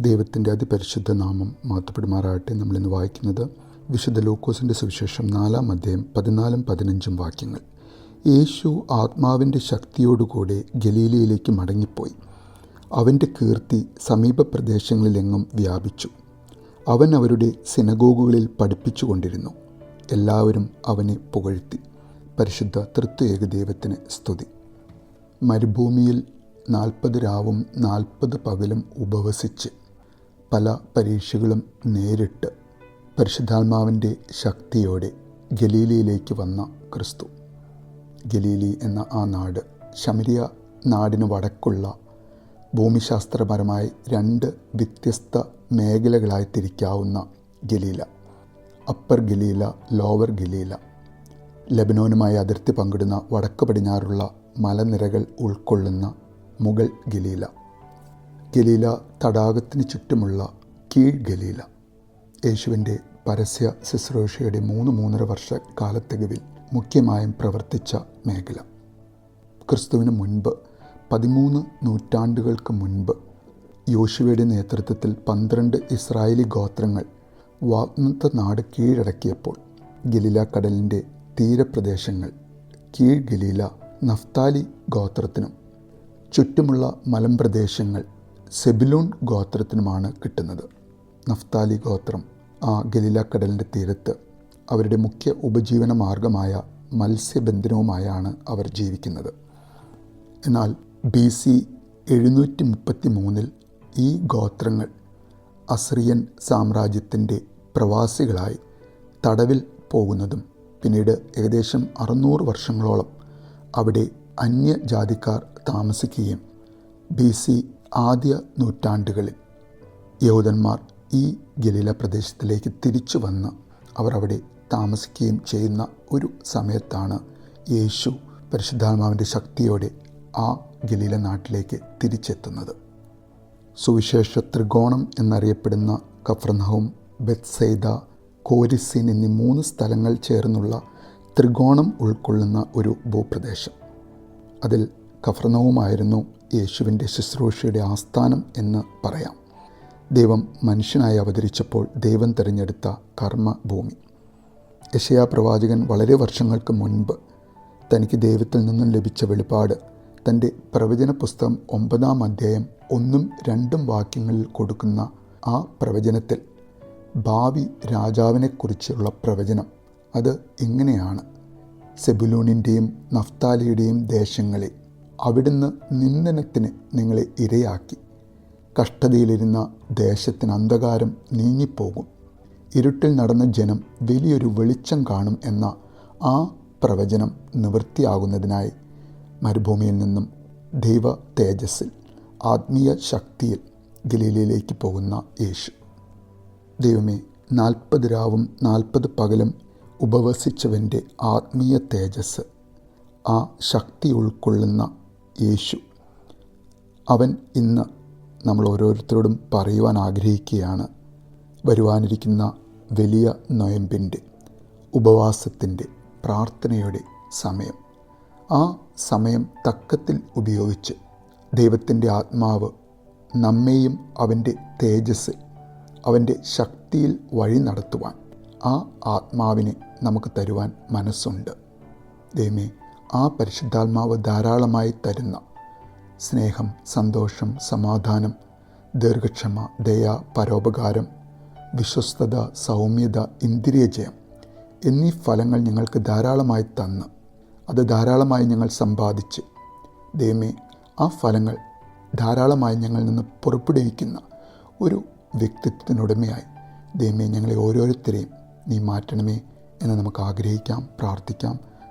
ദൈവത്തിന്റെ അതിപരിശുദ്ധ നാമം മാത്തപ്പെടുമാറാകട്ടെ നമ്മളിന്ന് വായിക്കുന്നത് വിശുദ്ധ ലൂക്കോസിന്റെ സുവിശേഷം നാലാം അധ്യായം പതിനാലും പതിനഞ്ചും വാക്യങ്ങൾ. യേശു ആത്മാവിന്റെ ശക്തിയോടുകൂടെ ഗലീലയിലേക്ക് മടങ്ങിപ്പോയി. അവന്റെ കീർത്തി സമീപ പ്രദേശങ്ങളിലെങ്ങും വ്യാപിച്ചു. അവൻ അവരുടെ സിനഗോഗുകളിൽ പഠിപ്പിച്ചുകൊണ്ടിരുന്നു എല്ലാവരും അവനെ പുകഴ്ത്തി. പരിശുദ്ധ തൃത്വ ദൈവത്തിന് സ്തുതി. മരുഭൂമിയിൽ നാൽപ്പത് രാവും നാൽപ്പത് പകലും ഉപവസിച്ച് പല പരീക്ഷകളും നേരിട്ട് പരിശുദ്ധാത്മാവിന്റെ ശക്തിയോടെ ഗലീലയിലേക്ക് വന്ന ക്രിസ്തു. ഗലീലി എന്ന ആ നാട് ശമരിയ നാടിന് വടക്കുള്ള ഭൂമിശാസ്ത്രപരമായി രണ്ട് വ്യത്യസ്ത മേഖലകളായി തിരിക്കാവുന്ന Galilee. Upper Galilee lower Galilee. ലബനോനുമായി അതിർത്തി പങ്കിടുന്ന വടക്ക് പടിഞ്ഞാറുള്ള മലനിരകൾ ഉൾക്കൊള്ളുന്ന മുഗൾ ഗലീല. ഗലീല തടാകത്തിന് ചുറ്റുമുള്ള കീഴ് ഗലീല. യേശുവിന്റെ പരസ്യ ശുശ്രൂഷയുടെ മൂന്ന് മൂന്നര വർഷ കാലത്തികവിൽ മുഖ്യമായും പ്രവർത്തിച്ച മേഖല. ക്രിസ്തുവിന് മുൻപ് പതിമൂന്ന് നൂറ്റാണ്ടുകൾക്ക് മുൻപ് യോശുവയുടെ നേതൃത്വത്തിൽ പന്ത്രണ്ട് ഇസ്രായേലി ഗോത്രങ്ങൾ വാഗ്നത്ത നാട് കീഴടക്കിയപ്പോൾ ഗലീല കടലിന്റെ തീരപ്രദേശങ്ങൾ കീഴ് ഗലീല നഫ്താലി ഗോത്രത്തിനും ചുറ്റുമുള്ള മലമ്പ്രദേശങ്ങൾ സെബിലൂൺ ഗോത്രത്തിനുമാണ് കിട്ടുന്നത്. നഫ്താലി ഗോത്രം ആ ഗലീലക്കടലിന്റെ തീരത്ത് അവരുടെ മുഖ്യ ഉപജീവന മാർഗമായ മത്സ്യബന്ധനവുമായാണ് അവർ ജീവിക്കുന്നത്. എന്നാൽ ബി സി എഴുന്നൂറ്റി മുപ്പത്തി മൂന്നിൽ ഈ ഗോത്രങ്ങൾ അസ്രിയൻ സാമ്രാജ്യത്തിന്റെ പ്രവാസികളായി തടവിൽ പോകുന്നതും പിന്നീട് ഏകദേശം അറുന്നൂറ് വർഷങ്ങളോളം അവിടെ അന്യജാതിക്കാർ താമസിക്കുകയും ബി സി ആദ്യ നൂറ്റാണ്ടുകളിൽ യഹൂദന്മാർ ഈ ഗലീല പ്രദേശത്തിലേക്ക് തിരിച്ചു വന്ന് അവർ അവിടെ താമസിക്കുകയും ചെയ്യുന്ന ഒരു സമയത്താണ് യേശു പരിശുദ്ധാത്മാവിന്റെ ശക്തിയോടെ ആ ഗലീല നാട്ടിലേക്ക് തിരിച്ചെത്തുന്നത്. സുവിശേഷ ത്രികോണം എന്നറിയപ്പെടുന്ന കഫ്രനഹവും ബെത്സൈദ കോരിസിൻ എന്നീ മൂന്ന് സ്ഥലങ്ങൾ ചേർന്നുള്ള ത്രികോണം ഉൾക്കൊള്ളുന്ന ഒരു ഭൂപ്രദേശം. അതിൽ കഫ്രനവുമായിരുന്നു യേശുവിന്റെ ശുശ്രൂഷയുടെ ആസ്ഥാനം എന്ന് പറയാം. ദൈവം മനുഷ്യനായി അവതരിച്ചപ്പോൾ ദൈവം തിരഞ്ഞെടുത്ത കർമ്മഭൂമി. യശയാ പ്രവാചകൻ വളരെ വർഷങ്ങൾക്ക് മുൻപ് തനിക്ക് ദൈവത്തിൽ നിന്നും ലഭിച്ച വെളിപാട് തന്റെ പ്രവചന പുസ്തകം ഒമ്പതാം അധ്യായം ഒന്നും രണ്ടും വാക്യങ്ങളിൽ കൊടുക്കുന്ന ആ പ്രവചനത്തിൽ ഭാവി രാജാവിനെക്കുറിച്ചുള്ള പ്രവചനം അത് എങ്ങനെയാണ്? സെബുലൂണിന്റെയും നഫ്താലിയുടെയും ദേശങ്ങളെ അവിടുന്ന് നിന്ദനത്തിന് നിങ്ങളെ ഇരയാക്കി. കഷ്ടതയിലിരുന്ന ദേശത്തിന് അന്ധകാരം നീങ്ങിപ്പോകും. ഇരുട്ടിൽ നടന്ന ജനം വലിയൊരു വെളിച്ചം കാണും എന്ന ആ പ്രവചനം നിവൃത്തിയാകുന്നതിനായി മരുഭൂമിയിൽ നിന്നും ദൈവ തേജസ്സിൽ ആത്മീയ ശക്തിയിൽ ഗലീലയിലേക്ക് പോകുന്ന യേശു. ദൈവമേ നാൽപ്പത് രാവും നാൽപ്പത് പകലും ഉപവസിച്ചവന്റെ ആത്മീയ തേജസ് ആ ശക്തി ഉൾക്കൊള്ളുന്ന യേശു. അവൻ ഇന്ന് നമ്മൾ ഓരോരുത്തരോടും പറയുവാൻ ആഗ്രഹിക്കുകയാണ്. വരുവാനിരിക്കുന്ന വലിയ നൊയമ്പിന്റെ ഉപവാസത്തിന്റെ പ്രാർത്ഥനയുടെ സമയം. ആ സമയം തക്കത്തിൽ ഉപയോഗിച്ച് ദൈവത്തിന്റെ ആത്മാവ് നമ്മെയും അവന്റെ തേജസ് അവന്റെ ശക്തിയിൽ വഴി നടത്തുവാൻ ആ ആത്മാവിനെ നമുക്ക് തരുവാൻ മനസ്സുണ്ട്. ദൈവമേ ആ പരിശുദ്ധാത്മാവ് ധാരാളമായി തരുന്ന സ്നേഹം സന്തോഷം സമാധാനം ദീർഘക്ഷമ ദയ പരോപകാരം വിശ്വസ്തത സൗമ്യത ഇന്ദ്രിയജയം എന്നീ ഫലങ്ങൾ ഞങ്ങൾക്ക് ധാരാളമായി തന്ന് അത് ധാരാളമായി ഞങ്ങൾ സമ്പാദിച്ച്. ദൈവമേ ആ ഫലങ്ങൾ ധാരാളമായി ഞങ്ങളിൽ നിന്ന് പുറപ്പെടുവിക്കുന്ന ഒരു വ്യക്തിത്വത്തിനുടമയായി ദൈവമേ ഞങ്ങളെ ഓരോരുത്തരെയും നീ മാറ്റണമേ എന്ന് നമുക്ക് ആഗ്രഹിക്കാം പ്രാർത്ഥിക്കാം.